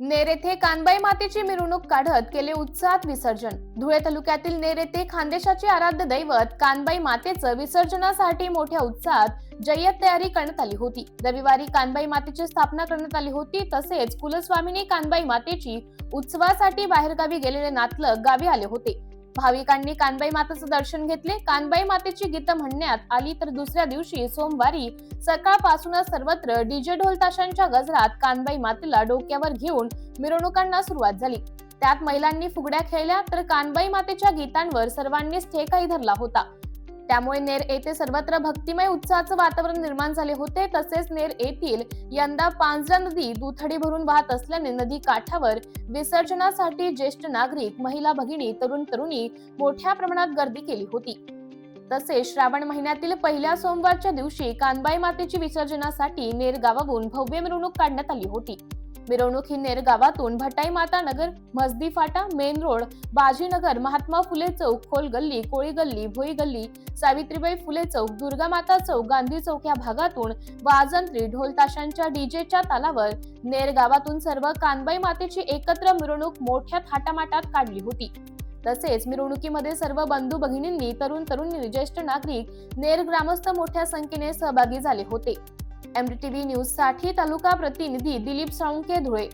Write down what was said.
नेर येथे कानबाई मातेची मिरवणूक काढत केले उत्साहात विसर्जन. धुळे तालुक्यातील नेर येथे खानदेशाचे आराध्य दैवत कानबाई मातेचं विसर्जनासाठी मोठ्या उत्साहात जय्यत तयारी करण्यात आली होती. रविवारी कानबाई मातेची स्थापना करण्यात आली होती तसेच कुलस्वामिनी कानबाई मातेची उत्सवासाठी बाहेरगावी गेलेले नातलग गावी आले होते. भाविकांनी कानबाई मातेचं दर्शन घेतले. कानबाई मातेची गीतं म्हणण्यात आली तर दुसऱ्या दिवशी सोमवारी सकाळपासूनच सर्वत्र डीजे ढोल ताशांच्या गजरात कानबाई मातेला डोक्यावर घेऊन मिरवणुकांना सुरुवात झाली. त्यात महिलांनी फुगड्या खेळल्या तर कानबाई मातेच्या गीतांवर सर्वांनीच ठेकाही धरला होता. त्यामुळे नेर येथे सर्वत्र भक्तिमय उत्साहाचं वातावरण निर्माण झाले होते. तसेच नेर येथील यंदा पांझरा नदी दुथडी भरून वाहत असल्याने नदी काठावर विसर्जनासाठी ज्येष्ठ नागरिक महिला भगिनी तरुण तरुणी मोठ्या प्रमाणात गर्दी केली होती. तसेच श्रावण महिन्यातील पहिल्या सोमवारच्या दिवशी कानबाई मातेची विसर्जनासाठी नेर गावाहून भव्य मिरवणूक काढण्यात आली होती. मिरवणूक ही गावातून भटाई माता नगर मस्दी फाटा मेन रोड बाजीनगर महात्मा फुले चौक खोल गल्ली कोळी गल्ली भोई गल्ली सावित्रीबाई फुले चौक दुर्गा माता चौक गांधी चौक या भागातून वाजंत्री ढोलताशांच्या डीजेच्या तालावर नेर गावातून सर्व कानबाई मातेची एकत्र मिरवणूक मोठ्या थाटामाटात काढली होती. तसेच मिरवणुकीमध्ये सर्व बंधू भगिनींनी तरुण तरुणी ज्येष्ठ नागरिक नेर ग्रामस्थ मोठ्या संख्येने सहभागी झाले होते. एमडीटीव्ही न्यूजसाठी तालुका प्रतिनिधी दिलीप साळुंके धुळे.